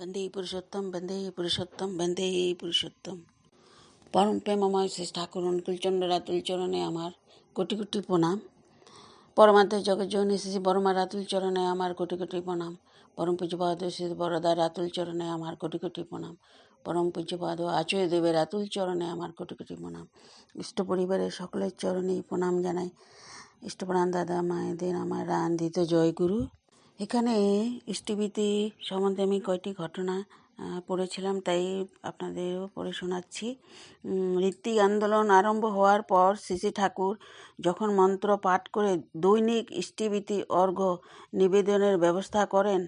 বন্দে পুরুষোত্তম বন্দে পুরুষোত্তম বন্দে পুরুষোত্তম। পরম প্রেমময় শ্রী ঠাকুর অনুকূলচন্দ্র রাতুল চরণে আমার কোটি কোটি প্রণাম। পরমাত্ম জগজ্জননী শ্রী বর্মা রাতুল চরণে আমার কোটি কোটি প্রণাম। পরম পূজ্যপাদ শ্রী বরদা রাতুল চরণে আমার কোটি কোটি প্রণাম। পরম পূজ্যপাদ আচয় দেবের রাতুল চরণে আমার কোটি কোটি প্রণাম। ইষ্ট পরিবারের সকলের চরণেই প্রণাম জানাই। ইষ্টপ্রাণ দাদা মায়েদের আমার রান্ধিত জয় গুরু এখানে ইষ্টিভীতি সম্বন্ধে আমি কয়টি ঘটনা পড়েছিলাম, তাই আপনাদেরও পড়ে শোনাচ্ছি। ঋত্বিক আন্দোলন আরম্ভ হওয়ার পর শ্রী ঠাকুর যখন মন্ত্র পাঠ করে দৈনিক ইষ্টিভীতি অর্ঘ্য নিবেদনের ব্যবস্থা করেন,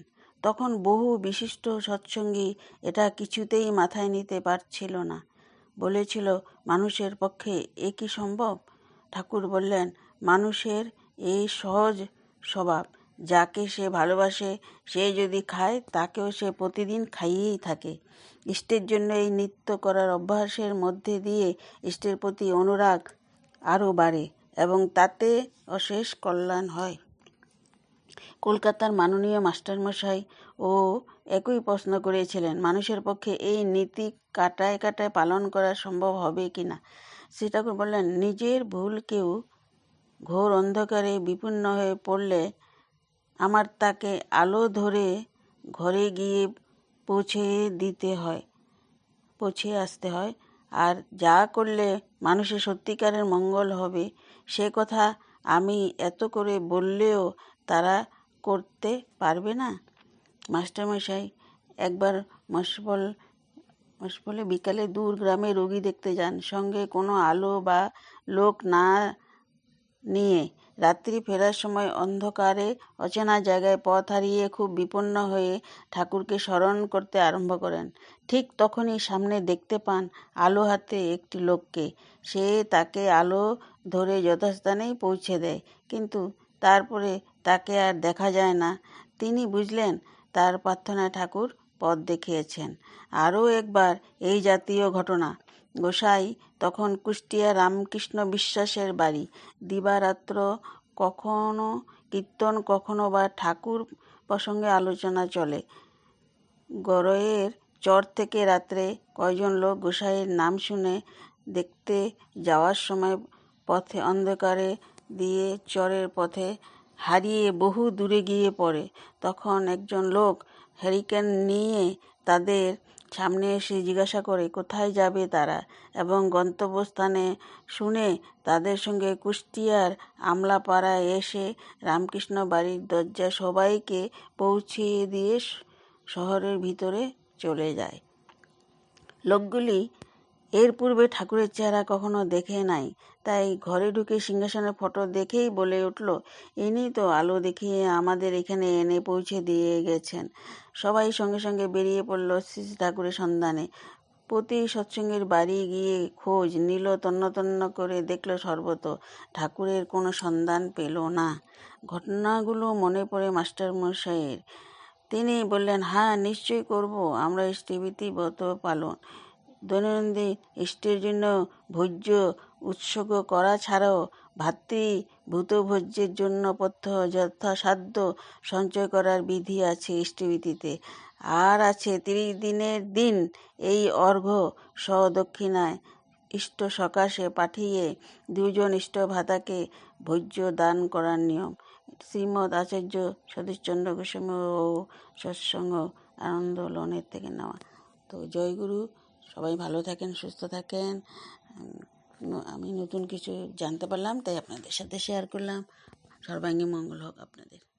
তখন বহু বিশিষ্ট সৎসঙ্গী এটা কিছুতেই মাথায় নিতে পারছিল না। বলেছিল, মানুষের পক্ষে এ কি সম্ভব? ঠাকুর বললেন, মানুষের এই সহজ স্বভাব। যাকে সে ভালোবাসে, সে যদি খায়, তাকেও সে প্রতিদিন খাইয়েই থাকে। ইষ্টের জন্য এই নৃত্য করার অভ্যাসের মধ্যে দিয়ে ইষ্টের প্রতি অনুরাগ আরও বাড়ে এবং তাতে অশেষ কল্যাণ হয়। কলকাতার মাননীয় মাস্টারমশাই ও একই প্রশ্ন করেছিলেন, মানুষের পক্ষে এই নীতি কাটায় কাটায় পালন করা সম্ভব হবে কি না? শ্রী ঠাকুর বললেন, নিজের ভুলকেও ঘোর অন্ধকারে বিপন্ন হয়ে পড়লে আমার তাকে আলো ধরে ঘরে গিয়ে পৌঁছে দিতে হয়, পৌঁছে আসতে হয়। আর যা করলে মানুষের সত্যিকারের মঙ্গল হবে, সে কথা আমি এত করে বললেও তারা করতে পারবে না। মাস্টারমশাই, একবার মশবল মশবলে বিকালে দূর গ্রামে রোগী দেখতে যান। সঙ্গে কোনো আলো বা লোক না নিয়ে রাত্রি ফেরার সময় অন্ধকারে অচেনা জায়গায় পথ হারিয়ে খুব বিপন্ন হয়ে ঠাকুরকে স্মরণ করতে আরম্ভ করেন। ঠিক তখনই সামনে দেখতে পান আলো হাতে একটি লোককে। সে তাকে আলো ধরে যথাস্থানেই পৌঁছে দেয়, কিন্তু তারপরে তাকে আর দেখা যায় না। তিনি বুঝলেন, তার প্রার্থনায় ঠাকুর পথ দেখিয়েছেন। আরও একবার এই জাতীয় ঘটনা। গোসাই তখন কুষ্টিয়া রামকৃষ্ণ বিশ্বাসের বাড়ি। দিবারাত্র কখনো কীর্তন, কখনো বা ঠাকুর প্রসঙ্গে আলোচনা চলে। গরয়ের চর থেকে রাত্রে কয়জন লোক গোসাইয়ের নাম শুনে দেখতে যাওয়ার সময় পথে অন্ধকারে দিয়ে চরের পথে হারিয়ে বহু দূরে গিয়ে পড়ে। তখন একজন লোক হ্যারিকেন নিয়ে তাদের সামনে এসে জিজ্ঞাসা করে, কোথায় যাবে তারা? এবং গন্তব্যস্থানে শুনে তাদের সঙ্গে কুষ্টিয়ার আমলাপাড়ায় এসে রামকৃষ্ণ বাড়ির দরজা সবাইকে পৌঁছিয়ে দিয়ে শহরের ভিতরে চলে যায়। লোকগুলি এর পূর্বে ঠাকুরের চেহারা কখনো দেখে নাই। তাই ঘরে ঢুকে সিংহাসনের ফটো দেখেই বলে উঠল, ইনি তো আলো দেখিয়ে আমাদের এখানে এনে পৌঁছে দিয়ে গেছেন। সবাই সঙ্গে সঙ্গে বেরিয়ে পড়ল শ্রী ঠাকুরের সন্ধানে। প্রতি সৎসঙ্গের বাড়ি গিয়ে খোঁজ নিল, তন্ন করে দেখল সর্বত ঠাকুরের কোনো সন্ধান পেল না। ঘটনাগুলো মনে পড়ে মাস্টারমশাইয়ের তিনি বললেন হ্যাঁ নিশ্চয়ই করব। আমরা ব্রত পালন দৈনন্দিন ইষ্টের জন্য ভোজ্য উৎসর্গ করা ছাড়াও ভাতৃ ভূতভোজ্যের জন্য পথ্য যথাসাধ্য সঞ্চয় করার বিধি আছে ইষ্টভীতিতে আর আছে তিরিশ দিনের দিন এই অর্ঘ্য সদক্ষিণায় ইষ্ট সকাশে পাঠিয়ে দুজন ইষ্ট ভাতাকে ভোজ্য দান করার নিয়ম। শ্রীমৎ আচার্য সতীশচন্দ্র গোস্বামী ও সৎসঙ্গ আন্দোলনের থেকে নেওয়া। তো জয়গুরু সবাই ভালো থাকেন, সুস্থ থাকেন। আমি নতুন কিছু জানতে পারলাম, তাই আপনাদের সাথে শেয়ার করলাম। সর্বাঙ্গী মঙ্গল হোক আপনাদের।